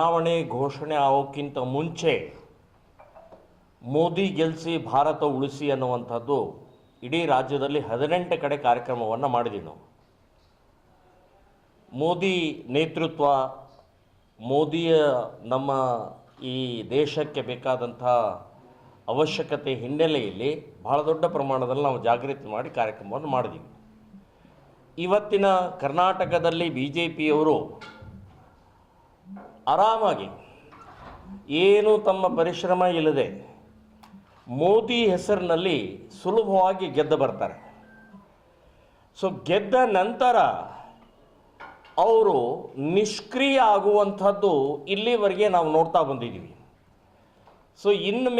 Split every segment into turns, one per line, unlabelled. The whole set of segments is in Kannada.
ಚುನಾವಣೆ ಘೋಷಣೆ ಆಗೋಕ್ಕಿಂತ ಮುಂಚೆ ಮೋದಿ ಗೆಲ್ಲಿಸಿ ಭಾರತ ಉಳಿಸಿ ಅನ್ನುವಂಥದ್ದು ಇಡೀ ರಾಜ್ಯದಲ್ಲಿ ಹದಿನೆಂಟು ಕಡೆ ಕಾರ್ಯಕ್ರಮವನ್ನು ಮಾಡಿದ್ವಿ ನಾವು. ಮೋದಿ ನೇತೃತ್ವ, ಮೋದಿಯ ನಮ್ಮ ಈ ದೇಶಕ್ಕೆ ಬೇಕಾದಂಥ ಅವಶ್ಯಕತೆ ಹಿನ್ನೆಲೆಯಲ್ಲಿ ಬಹಳ ದೊಡ್ಡ ಪ್ರಮಾಣದಲ್ಲಿ ನಾವು ಜಾಗೃತಿ ಮಾಡಿ ಕಾರ್ಯಕ್ರಮವನ್ನು ಮಾಡಿದ್ವಿ. ಇವತ್ತಿನ ಕರ್ನಾಟಕದಲ್ಲಿ ಬಿ ಜೆ ಪಿಯವರು ಆರಾಮಾಗಿ. ಏನು ತಮ್ಮ ಪರಿಶ್ರಮ ಇಲ್ಲದೆ ಮೋದಿ ಹೆಸರಿನಲ್ಲಿ ಸುಲಭವಾಗಿ ಗೆದ್ದು ಬರ್ತಾರೆ. ಸೊ ಗೆದ್ದ ನಂತರ ಅವರು ನಿಷ್ಕ್ರಿಯ ಆಗುವಂಥದ್ದು ಇಲ್ಲಿವರೆಗೆ ನಾವು ನೋಡ್ತಾ ಬಂದಿದ್ದೀವಿ. ಸೊ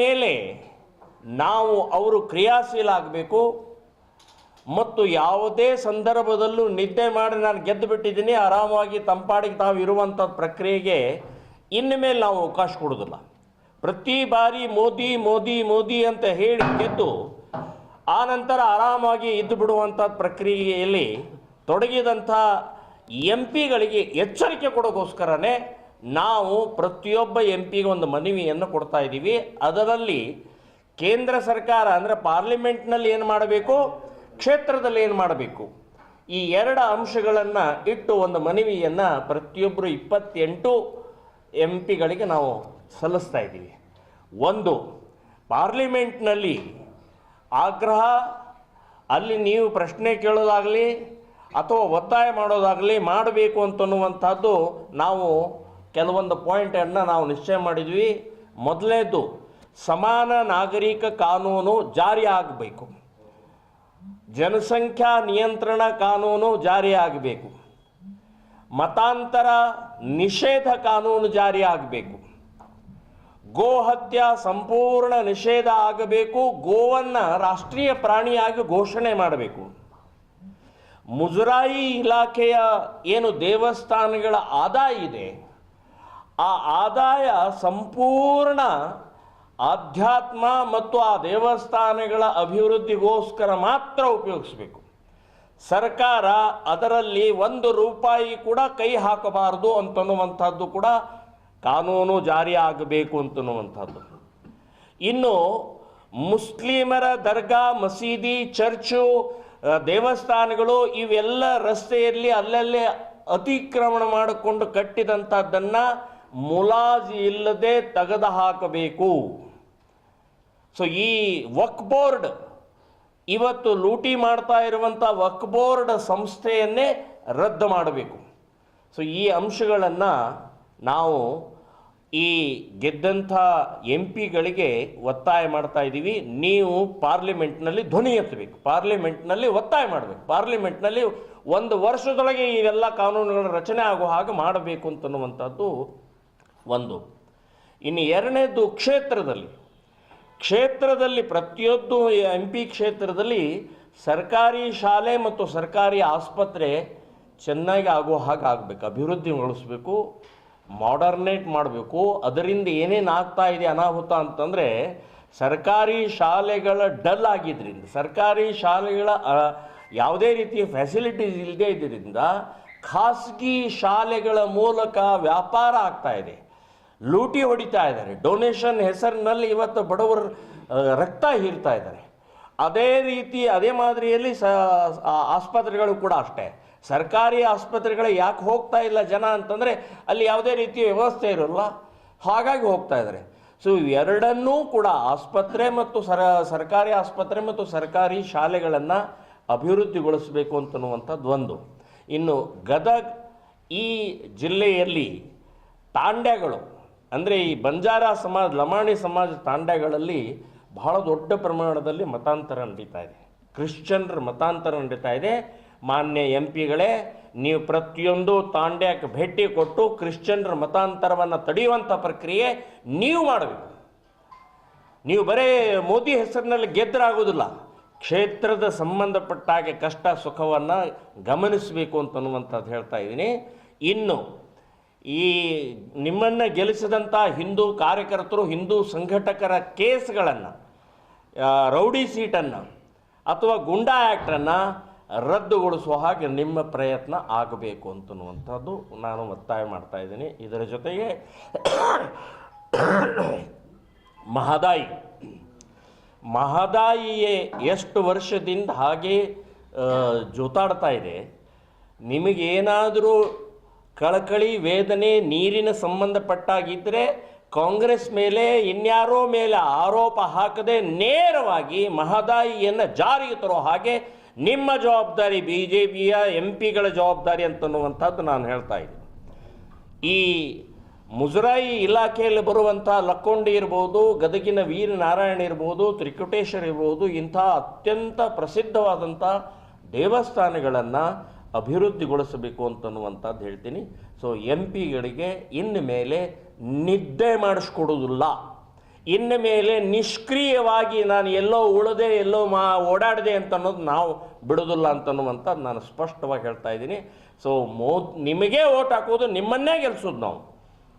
ಮೇಲೆ ನಾವು ಅವರು ಕ್ರಿಯಾಶೀಲ ಆಗಬೇಕು. ಮತ್ತು ಯಾವುದೇ ಸಂದರ್ಭದಲ್ಲೂ ನಿದ್ದೆ ಮಾಡಿ ನಾನು ಗೆದ್ದು ಬಿಟ್ಟಿದ್ದೀನಿ, ಆರಾಮವಾಗಿ ತಂಪಾಡಿಗೆ ತಾವು ಇರುವಂಥ ಪ್ರಕ್ರಿಯೆಗೆ ಇನ್ನು ಮೇಲೆ ನಾವು ಅವಕಾಶ ಕೊಡೋದಿಲ್ಲ ಪ್ರತಿ ಬಾರಿ ಮೋದಿ ಮೋದಿ ಮೋದಿ ಅಂತ ಹೇಳಿ ಗೆದ್ದು, ಆ ನಂತರ ಆರಾಮಾಗಿ ಇದ್ದು ಬಿಡುವಂಥ ಪ್ರಕ್ರಿಯೆಯಲ್ಲಿ ತೊಡಗಿದಂಥ ಎಂ ಪಿಗಳಿಗೆ ಎಚ್ಚರಿಕೆ ಕೊಡೋಕ್ಕೋಸ್ಕರನೇ ನಾವು ಪ್ರತಿಯೊಬ್ಬ ಎಂ ಪಿಗೆ ಒಂದು ಮನವಿಯನ್ನು ಕೊಡ್ತಾ ಇದ್ದೀವಿ. ಅದರಲ್ಲಿ ಕೇಂದ್ರ ಸರ್ಕಾರ ಅಂದರೆ ಪಾರ್ಲಿಮೆಂಟ್ನಲ್ಲಿ ಏನು ಮಾಡಬೇಕು? ಕ್ಷೇತ್ರದಲ್ಲಿ ಏನು ಮಾಡಬೇಕು? ಈ ಎರಡು ಅಂಶಗಳನ್ನು ಇಟ್ಟು ಒಂದು ಮನವಿಯನ್ನು ಪ್ರತಿಯೊಬ್ಬರು ಇಪ್ಪತ್ತೆಂಟು ಎಂ ಪಿಗಳಿಗೆ ನಾವು ಸಲ್ಲಿಸ್ತಾ ಇದ್ದೀವಿ. ಒಂದು, ಪಾರ್ಲಿಮೆಂಟ್ನಲ್ಲಿ ಆಗ್ರಹ, ಅಲ್ಲಿ ನೀವು ಪ್ರಶ್ನೆ ಕೇಳೋದಾಗಲಿ ಅಥವಾ ಒತ್ತಾಯ ಮಾಡೋದಾಗಲಿ ಮಾಡಬೇಕು ಅಂತನ್ನುವಂಥದ್ದು ನಾವು ಕೆಲವೊಂದು ಪಾಯಿಂಟನ್ನು ನಾವು ನಿಶ್ಚಯ ಮಾಡಿದ್ವಿ. ಮೊದಲನೇದು, ಸಮಾನ ನಾಗರಿಕ ಕಾನೂನು ಜಾರಿ ಆಗಬೇಕು. ಜನಸಂಖ್ಯಾ ನಿಯಂತ್ರಣ ಕಾನೂನು ಜಾರಿಯಾಗಬೇಕು. ಮತಾಂತರ ನಿಷೇಧ ಕಾನೂನು ಜಾರಿಯಾಗಬೇಕು. ಗೋ ಗೋಹತ್ಯ ಸಂಪೂರ್ಣ ನಿಷೇಧ ಆಗಬೇಕು, ಗೋವನ್ನು ರಾಷ್ಟ್ರೀಯ ಪ್ರಾಣಿಯಾಗಿ ಘೋಷಣೆ ಮಾಡಬೇಕು. ಮುಜರಾಯಿ ಇಲಾಖೆಯ ಏನು ದೇವಸ್ಥಾನಗಳ ಆದಾಯ ಇದೆ, ಆ ಆದಾಯ ಸಂಪೂರ್ಣ ಆಧ್ಯಾತ್ಮ ಮತ್ತು ಆ ದೇವಸ್ಥಾನಗಳ ಅಭಿವೃದ್ಧಿಗೋಸ್ಕರ ಮಾತ್ರ ಉಪಯೋಗಿಸಬೇಕು. ಸರ್ಕಾರ ಅದರಲ್ಲಿ ಒಂದು ರೂಪಾಯಿ ಕೂಡ ಕೈ ಹಾಕಬಾರದು ಅಂತನ್ನುವಂಥದ್ದು ಕೂಡ ಕಾನೂನು ಜಾರಿ ಆಗಬೇಕು ಅಂತನ್ನುವಂಥದ್ದು. ಇನ್ನು ಮುಸ್ಲಿಮರ ದರ್ಗಾ, ಮಸೀದಿ, ಚರ್ಚು ದೇವಸ್ಥಾನಗಳು ಇವೆಲ್ಲ ರಸ್ತೆಯಲ್ಲಿ ಅಲ್ಲಲ್ಲೇ ಅತಿಕ್ರಮಣ ಮಾಡಿಕೊಂಡು ಕಟ್ಟಿದಂಥದ್ದನ್ನು ಮುಲಾಜಿ ಇಲ್ಲದೆ ತೆಗೆದು ಹಾಕಬೇಕು ಸೊ ಈ ವಕ್ ಬೋರ್ಡ್ ಇವತ್ತು ಲೂಟಿ ಮಾಡ್ತಾ ಇರುವಂಥ ವಕ್ ಬೋರ್ಡ್ ಸಂಸ್ಥೆಯನ್ನೇ ರದ್ದು ಮಾಡಬೇಕು. ಸೊ ಈ ಅಂಶಗಳನ್ನು ನಾವು ಈ ಗೆದ್ದಂಥ ಎಂ ಪಿಗಳಿಗೆ ಒತ್ತಾಯ ಮಾಡ್ತಾ ಇದ್ದೀವಿ. ನೀವು ಪಾರ್ಲಿಮೆಂಟ್ನಲ್ಲಿ ಧ್ವನಿ ಎತ್ತಬೇಕು. ಪಾರ್ಲಿಮೆಂಟ್ನಲ್ಲಿ ಒತ್ತಾಯ ಮಾಡಬೇಕು. ಪಾರ್ಲಿಮೆಂಟ್ನಲ್ಲಿ ಒಂದು ವರ್ಷದೊಳಗೆ ಇವೆಲ್ಲ ಕಾನೂನುಗಳ ರಚನೆ ಆಗೋ ಹಾಗೆ ಮಾಡಬೇಕು ಅಂತನ್ನುವಂಥದ್ದು ಒಂದು. ಇನ್ನು ಎರಡನೇದು ಕ್ಷೇತ್ರದಲ್ಲಿ. ಕ್ಷೇತ್ರದಲ್ಲಿ ಪ್ರತಿಯೊಂದು ಎಂ ಪಿ ಕ್ಷೇತ್ರದಲ್ಲಿ ಸರ್ಕಾರಿ ಶಾಲೆ ಮತ್ತು ಸರ್ಕಾರಿ ಆಸ್ಪತ್ರೆ ಚೆನ್ನಾಗಿ ಆಗೋ ಹಾಗೆ ಆಗಬೇಕು ಅಭಿವೃದ್ಧಿಗೊಳಿಸ್ಬೇಕು ಮಾಡರ್ನೇಟ್ ಮಾಡಬೇಕು. ಅದರಿಂದ ಏನೇನು ಆಗ್ತಾ ಇದೆ ಅನಾಹುತ ಅಂತಂದರೆ ಸರ್ಕಾರಿ ಶಾಲೆಗಳ ಡಲ್ ಆಗಿದ್ದರಿಂದ ಸರ್ಕಾರಿ ಶಾಲೆಗಳ ಯಾವುದೇ ರೀತಿಯ ಫೆಸಿಲಿಟೀಸ್ ಇಲ್ಲದೇ ಇದ್ದರಿಂದ ಖಾಸಗಿ ಶಾಲೆಗಳ ಮೂಲಕ ವ್ಯಾಪಾರ ಆಗ್ತಾ ಇದೆ. ಲೂಟಿ ಹೊಡಿತಾ ಇದ್ದಾರೆ. ಡೊನೇಷನ್ ಹೆಸರಿನಲ್ಲಿ ಇವತ್ತು ಬಡವರು ರಕ್ತ ಹೀರ್ತಾ ಇದ್ದಾರೆ. ಅದೇ ರೀತಿ, ಅದೇ ಮಾದರಿಯಲ್ಲಿ ಸ ಆಸ್ಪತ್ರೆಗಳು ಕೂಡ ಅಷ್ಟೇ. ಸರ್ಕಾರಿ ಆಸ್ಪತ್ರೆಗಳು ಯಾಕೆ ಹೋಗ್ತಾ ಇಲ್ಲ ಜನ ಅಂತಂದರೆ ಅಲ್ಲಿ ಯಾವುದೇ ರೀತಿಯ ವ್ಯವಸ್ಥೆ ಇರೋಲ್ಲ. ಹಾಗಾಗಿ ಹೋಗ್ತಾ ಇದ್ದಾರೆ. ಸೊ ಎರಡನ್ನೂ ಕೂಡ ಆಸ್ಪತ್ರೆ ಮತ್ತು ಸರ, ಸರ್ಕಾರಿ ಆಸ್ಪತ್ರೆ ಮತ್ತು ಸರ್ಕಾರಿ ಶಾಲೆಗಳನ್ನು ಅಭಿವೃದ್ಧಿಗೊಳಿಸಬೇಕು ಅಂತನ್ನುವಂಥದ್ದು ಒಂದು. ಇನ್ನು ಗದಗ ಈ ಜಿಲ್ಲೆಯಲ್ಲಿ ತಾಂಡ್ಯಗಳು ಅಂದರೆ ಈ ಬಂಜಾರ ಸಮಾಜ, ಲಮಾಣಿ ಸಮಾಜ ತಾಂಡಗಳಲ್ಲಿ ಬಹಳ ದೊಡ್ಡ ಪ್ರಮಾಣದಲ್ಲಿ ಮತಾಂತರ ನಡೀತಾ ಇದೆ. ಕ್ರಿಶ್ಚಿಯನ್ರ ಮತಾಂತರ ನಡೀತಾ ಇದೆ. ಮಾನ್ಯ ಎಂ ಪಿಗಳೇ, ನೀವು ಪ್ರತಿಯೊಂದು ತಾಂಡ್ಯಕ್ಕೆ ಭೇಟಿ ಕೊಟ್ಟು ಕ್ರಿಶ್ಚಿಯನ್ರ ಮತಾಂತರವನ್ನು ತಡೆಯುವಂಥ ಪ್ರಕ್ರಿಯೆ ನೀವು ಮಾಡಬೇಕು. ನೀವು ಬರೇ ಮೋದಿ ಹೆಸರಿನಲ್ಲಿ ಗೆದ್ದರಾಗೋದಿಲ್ಲ ಕ್ಷೇತ್ರದ ಸಂಬಂಧಪಟ್ಟ ಹಾಗೆ ಕಷ್ಟ ಸುಖವನ್ನು ಗಮನಿಸಬೇಕು ಅಂತನ್ನುವಂಥದ್ದು ಹೇಳ್ತಾ ಇದ್ದೀನಿ. ಇನ್ನು ಈ ನಿಮ್ಮನ್ನು ಗೆಲ್ಲಿಸಿದಂಥ ಹಿಂದೂ ಕಾರ್ಯಕರ್ತರು, ಹಿಂದೂ ಸಂಘಟಕರ ಕೇಸ್ಗಳನ್ನು ರೌಡಿ ಸೀಟನ್ನು ಅಥವಾ ಗುಂಡಾ ಆ್ಯಕ್ಟನ್ನು ರದ್ದುಗೊಳಿಸುವ ಹಾಗೆ ನಿಮ್ಮ ಪ್ರಯತ್ನ ಆಗಬೇಕು ಅಂತನ್ನುವಂಥದ್ದು ನಾನು ಒತ್ತಾಯ ಮಾಡ್ತಾ ಇದ್ದೀನಿ. ಇದರ ಜೊತೆಗೆ ಮಹದಾಯಿ, ಮಹದಾಯಿಯೇ ಎಷ್ಟು ವರ್ಷದಿಂದ ಹಾಗೆ ಜೋತಾಡ್ತಾ ಇದೆ. ನಿಮಗೇನಾದರೂ ಕಳಕಳಿ ವೇದನೆ ನೀರಿನ ಸಂಬಂಧಪಟ್ಟಾಗಿದ್ದರೆ ಕಾಂಗ್ರೆಸ್ ಮೇಲೆ ಇನ್ಯಾರೋ ಮೇಲೆ ಆರೋಪ ಹಾಕದೆ ನೇರವಾಗಿ ಮಹದಾಯಿಯನ್ನು ಜಾರಿಗೆ ತರೋ ಹಾಗೆ ನಿಮ್ಮ ಜವಾಬ್ದಾರಿ ಬಿ ಜೆ ಪಿಯ ಎಂ ಪಿಗಳ ಜವಾಬ್ದಾರಿ ಅಂತನ್ನುವಂಥದ್ದು ನಾನು ಹೇಳ್ತಾ ಇದ್ದೀನಿ. ಈ ಮುಜರಾಯಿ ಇಲಾಖೆಯಲ್ಲಿ ಬರುವಂಥ ಲಕ್ಕೊಂಡಿ ಇರ್ಬೋದು, ಗದಗಿನ ವೀರನಾರಾಯಣ ಇರ್ಬೋದು, ತ್ರಿಕುಟೇಶ್ವರ ಇರ್ಬೋದು, ಇಂಥ ಅತ್ಯಂತ ಪ್ರಸಿದ್ಧವಾದಂಥ ದೇವಸ್ಥಾನಗಳನ್ನು ಅಭಿವೃದ್ಧಿಗೊಳಿಸಬೇಕು ಅಂತನ್ನುವಂಥದ್ದು ಹೇಳ್ತೀನಿ. ಸೊ ಎಂ ಪಿಗಳಿಗೆ ಇನ್ನು ಮೇಲೆ ನಿದ್ದೆ ಮಾಡಿಸ್ಕೊಡೋದಿಲ್ಲ ಇನ್ನು ಮೇಲೆ ನಿಷ್ಕ್ರಿಯವಾಗಿ ನಾನು ಎಲ್ಲೋ ಉಳದೆ, ಎಲ್ಲೋ ಮಾ ಓಡಾಡಿದೆ ಅಂತ ಅನ್ನೋದು ನಾವು ಬಿಡೋದಿಲ್ಲ ಅಂತನ್ನುವಂಥದ್ದು ನಾನು ಸ್ಪಷ್ಟವಾಗಿ ಹೇಳ್ತಾ ಇದ್ದೀನಿ. ಸೊ ಮೋ, ನಿಮಗೇ ಓಟ್ ಹಾಕೋದು ನಿಮ್ಮನ್ನೇ ಗೆಲ್ಸೋದು ನಾವು.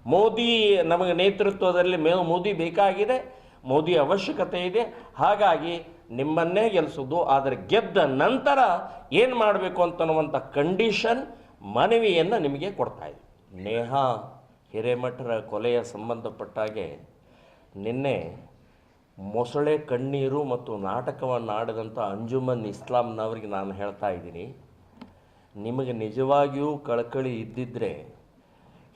ಮೋದಿ ನಮಗೆ ನೇತೃತ್ವದಲ್ಲಿ ಮೇ, ಮೋದಿ ಬೇಕಾಗಿದೆ, ಮೋದಿ ಅವಶ್ಯಕತೆ ಇದೆ. ಹಾಗಾಗಿ ನಿಮ್ಮನ್ನೇ ಗೆಲ್ಲಿಸೋದು ಆದರೆ ಗೆದ್ದ ನಂತರ ಏನು ಮಾಡಬೇಕು ಅಂತನ್ನುವಂಥ ಕಂಡೀಷನ್ ಮನವಿಯನ್ನು ನಿಮಗೆ ಕೊಡ್ತಾ ಇದೆ. ನೇಹಾ, ಹಿರೇಮಠರ ಕೊಲೆಯ ಸಂಬಂಧಪಟ್ಟಾಗೆ ನಿನ್ನೆ ಮೊಸಳೆ ಕಣ್ಣೀರು ಮತ್ತು ನಾಟಕವನ್ನು ಆಡಿದಂಥ ಅಂಜುಮನ್ ಇಸ್ಲಾಂನವ್ರಿಗೆ ನಾನು ಹೇಳ್ತಾ ಇದ್ದೀನಿ. ನಿಮಗೆ ನಿಜವಾಗಿಯೂ ಕಳಕಳಿ ಇದ್ದಿದ್ದರೆ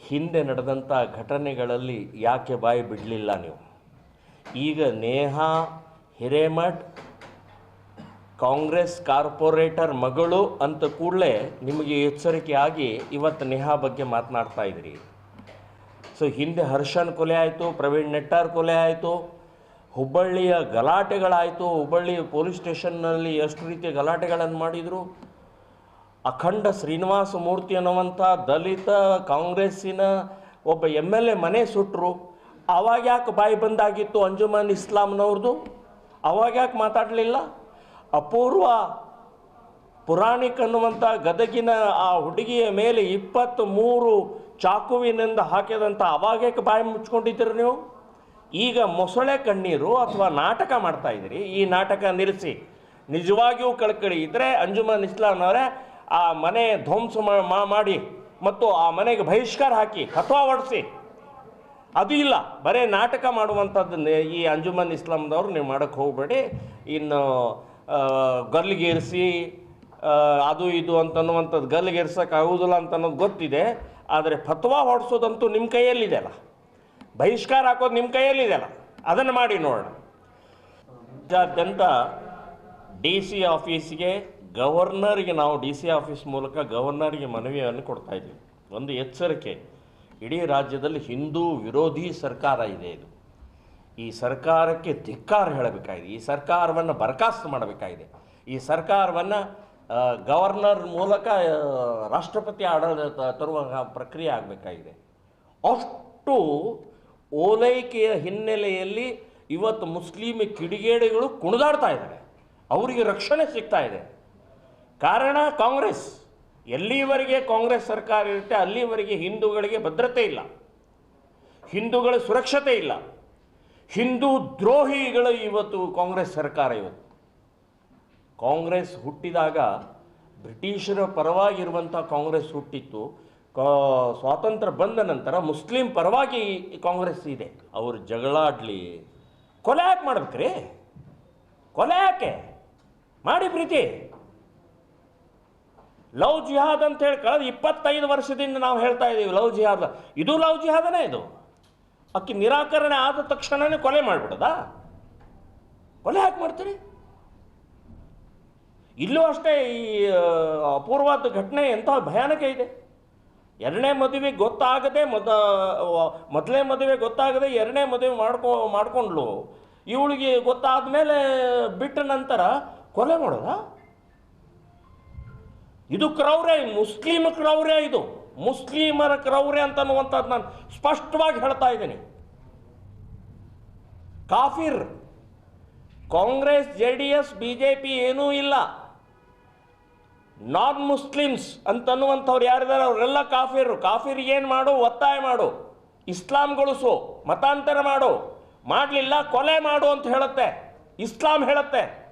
ಹಿಂದೆ ನಡೆದಂಥ ಘಟನೆಗಳಲ್ಲಿ ಯಾಕೆ ಬಾಯಿ ಬಿಡಲಿಲ್ಲ ನೀವು? ಈಗ ನೇಹಾ, ಹಿರೇಮಠ್ ಕಾಂಗ್ರೆಸ್ ಕಾರ್ಪೊರೇಟರ್ ಮಗಳು ಅಂತ ಕೂಡಲೇ ನಿಮಗೆ ಎಚ್ಚರಿಕೆಯಾಗಿ ಇವತ್ತು ನೇಹಾ ಬಗ್ಗೆ ಮಾತನಾಡ್ತಾ ಇದ್ರಿ. ಸೊ, ಹಿಂದೆ ಹರ್ಷನ್ ಕೊಲೆ ಆಯಿತು, ಪ್ರವೀಣ್ ನೆಟ್ಟಾರ್ ಕೊಲೆ ಆಯಿತು, ಹುಬ್ಬಳ್ಳಿಯ ಗಲಾಟೆಗಳಾಯಿತು, ಹುಬ್ಬಳ್ಳಿ ಪೊಲೀಸ್ ಸ್ಟೇಷನ್ನಲ್ಲಿ ಎಷ್ಟು ರೀತಿಯ ಗಲಾಟೆಗಳನ್ನು ಮಾಡಿದರು. ಅಖಂಡ ಶ್ರೀನಿವಾಸ ಮೂರ್ತಿ ಅನ್ನುವಂಥ ದಲಿತ ಕಾಂಗ್ರೆಸ್ಸಿನ ಒಬ್ಬ ಎಂ ಎಲ್ ಎ ಮನೆ ಸುಟ್ಟರು ಅವಾಗ ಯಾಕೆ ಬಾಯಿ ಬಂದಾಗಿತ್ತು ಅಂಜುಮನ್ ಇಸ್ಲಾಂನವ್ರದ್ದು ಅವಾಗ ಯಾಕೆ ಮಾತಾಡಲಿಲ್ಲ? ಅಪೂರ್ವ ಪುರಾಣಿಕ್ ಅನ್ನುವಂಥ ಗದಗಿನ ಆ ಹುಡುಗಿಯ ಮೇಲೆ ಇಪ್ಪತ್ತ್ ಮೂರು ಚಾಕುವಿನಿಂದ ಹಾಕಿದಂಥ ಅವಾಗೇಕೆ ಬಾಯಿ ಮುಚ್ಕೊಂಡಿದ್ದೀರಿ ನೀವು? ಈಗ ಮೊಸಳೆ ಕಣ್ಣೀರು ಅಥವಾ ನಾಟಕ ಮಾಡ್ತಾ ಇದ್ದೀರಿ. ಈ ನಾಟಕ ನಿಲ್ಲಿಸಿ. ನಿಜವಾಗಿಯೂ ಕಳ್ಕಳಿ ಇದ್ದರೆ ಅಂಜುಮನ್ ಇಸ್ಲಾಂನವರೇ ಆ ಮನೆ ಧ್ವಂಸ ಮಾಡಿ ಮತ್ತು ಆ ಮನೆಗೆ ಬಹಿಷ್ಕಾರ ಹಾಕಿ, ಕಥವಾ ಹೊಡಿಸಿ. ಅದು ಇಲ್ಲ. ಬರೇ ನಾಟಕ ಮಾಡುವಂಥದ್ದನ್ನೇ ಈ ಅಂಜುಮನ್ ಇಸ್ಲಾಂದವ್ರು ನೀವು ಮಾಡೋಕ್ಕೆ ಹೋಗಬೇಡಿ. ಇನ್ನು ಗಲ್ಲಿಗೇರಿಸಿ ಅದು ಇದು ಅಂತನ್ನುವಂಥದ್ದು. ಗಲ್ಲಿಗೇರ್ಸೋಕೆ ಆಗೋದಿಲ್ಲ ಅಂತ ಅನ್ನೋದು ಗೊತ್ತಿದೆ, ಆದರೆ ಫತ್ವಾ ಹೊಡಿಸೋದಂತೂ ನಿಮ್ಮ ಕೈಯಲ್ಲಿದೆ ಅಲ್ಲ. ಬಹಿಷ್ಕಾರ ಹಾಕೋದು ನಿಮ್ಮ ಕೈಯಲ್ಲಿದೆ ಅಲ್ಲ. ಅದನ್ನು ಮಾಡಿ ನೋಡೋಣ. ರಾಜ್ಯಾದ್ಯಂತ ಡಿ ಸಿ ಆಫೀಸ್ಗೆ ಗವರ್ನರ್ಗೆ ನಾವು ಡಿ ಸಿ ಆಫೀಸ್ ಮೂಲಕ ಗವರ್ನರ್ಗೆ ಮನವಿಯನ್ನು ಕೊಡ್ತಾ ಇದ್ದೀವಿ. ಒಂದು ಎಚ್ಚರಿಕೆ. ಇಡೀ ರಾಜ್ಯದಲ್ಲಿ ಹಿಂದೂ ವಿರೋಧಿ ಸರ್ಕಾರ ಇದೆ ಇದು. ಈ ಸರ್ಕಾರಕ್ಕೆ ಧಿಕ್ಕಾರ ಹೇಳಬೇಕಾಗಿದೆ. ಈ ಸರ್ಕಾರವನ್ನು ಬರಖಾಸ್ತು ಮಾಡಬೇಕಾಗಿದೆ. ಈ ಸರ್ಕಾರವನ್ನು ಗವರ್ನರ್ ಮೂಲಕ ರಾಷ್ಟ್ರಪತಿ ಆಡಳಿತ ತರುವ ಪ್ರಕ್ರಿಯೆ ಆಗಬೇಕಾಗಿದೆ. ಅಷ್ಟು ಓಲೈಕೆಯ ಹಿನ್ನೆಲೆಯಲ್ಲಿ ಇವತ್ತು ಮುಸ್ಲಿಮ್ ಕಿಡಿಗೇಡಿಗಳು ಕುಣಿದಾಡ್ತಾ ಇದ್ದಾರೆ. ಅವರಿಗೆ ರಕ್ಷಣೆ ಸಿಗ್ತಾ ಇದೆ. ಕಾರಣ ಕಾಂಗ್ರೆಸ್. ಎಲ್ಲಿವರೆಗೆ ಕಾಂಗ್ರೆಸ್ ಸರ್ಕಾರ ಇರುತ್ತೆ ಅಲ್ಲಿವರೆಗೆ ಹಿಂದೂಗಳಿಗೆ ಭದ್ರತೆ ಇಲ್ಲ. ಹಿಂದೂಗಳ ಸುರಕ್ಷತೆ ಇಲ್ಲ. ಹಿಂದೂ ದ್ರೋಹಿಗಳು ಇವತ್ತು ಕಾಂಗ್ರೆಸ್ ಸರ್ಕಾರ ಇವತ್ತು. ಕಾಂಗ್ರೆಸ್ ಹುಟ್ಟಿದಾಗ ಬ್ರಿಟಿಷರ ಪರವಾಗಿರುವಂಥ ಕಾಂಗ್ರೆಸ್ ಹುಟ್ಟಿತ್ತು. ಕಾ, ಸ್ವಾತಂತ್ರ್ಯ ಬಂದ ನಂತರ ಮುಸ್ಲಿಂ ಪರವಾಗಿ ಕಾಂಗ್ರೆಸ್ ಇದೆ. ಅವರು ಜಗಳಾಡಲಿ ಕೊಲೆ ಯಾಕೆ ಮಾಡ್ಬೇಕ್ರಿ? ಕೊಲೆ ಯಾಕೆ? ಮಾಡಿ ಪ್ರೀತಿ. ಲವ್ ಜಿಹಾದ್ ಅಂತ ಹೇಳಿ ಕಳೆದ ಇಪ್ಪತ್ತೈದು ವರ್ಷದಿಂದ ನಾವು ಹೇಳ್ತಾ ಇದ್ದೀವಿ ಲವ್ ಜಿಹಾದ್. ಇದು ಲವ್ ಜಿಹಾದನೇ ಇದು. ಅಕ್ಕಿ ನಿರಾಕರಣೆ ಆದ ತಕ್ಷಣವೇ ಕೊಲೆ ಮಾಡಿಬಿಡೋದಾ ಕೊಲೆ ಯಾಕೆ ಮಾಡ್ತೀರಿ? ಇಲ್ಲೂ ಅಷ್ಟೇ ಈ ಅಪೂರ್ವಾದ ಘಟನೆ ಎಂತಹ ಭಯಾನಕ ಇದೆ. ಎರಡನೇ ಮದುವೆ ಗೊತ್ತಾಗದೆ ಮೊದ ಮೊದಲನೇ ಮದುವೆ ಗೊತ್ತಾಗದೆ ಎರಡನೇ ಮದುವೆ ಮಾಡ್ಕೊ ಮಾಡ್ಕೊಂಡ್ಲು ಇವಳಿಗೆ ಗೊತ್ತಾದ ಮೇಲೆ ಬಿಟ್ಟ ನಂತರ ಕೊಲೆ ಮಾಡೋದಾ? ಇದು ಕ್ರೌರ್ಯ ಮುಸ್ಲಿಮ್ ಕ್ರೌರ್ಯ ಇದು. ಮುಸ್ಲಿಮರ ಕ್ರೌರ್ಯ ಅಂತನ್ನುವಂಥದ್ದು ನಾನು ಸ್ಪಷ್ಟವಾಗಿ ಹೇಳ್ತಾ ಇದ್ದೀನಿ. ಕಾಫಿರ್, Congress, J D S, B J P ಏನೂ ಇಲ್ಲ. ನಾನ್ ಮುಸ್ಲಿಮ್ಸ್ ಅಂತನ್ನುವಂಥವ್ರು ಯಾರಿದ್ದಾರೆ ಅವರೆಲ್ಲ ಕಾಫಿರು. ಕಾಫಿರ್ ಏನು ಮಾಡು? ಒತ್ತಾಯ ಮಾಡು. ಇಸ್ಲಾಂಗೊಳಿಸು ಮತಾಂತರ ಮಾಡು. ಮಾಡಲಿಲ್ಲ, ಕೊಲೆ ಮಾಡು ಅಂತ ಹೇಳುತ್ತೆ. ಇಸ್ಲಾಂ ಹೇಳುತ್ತೆ.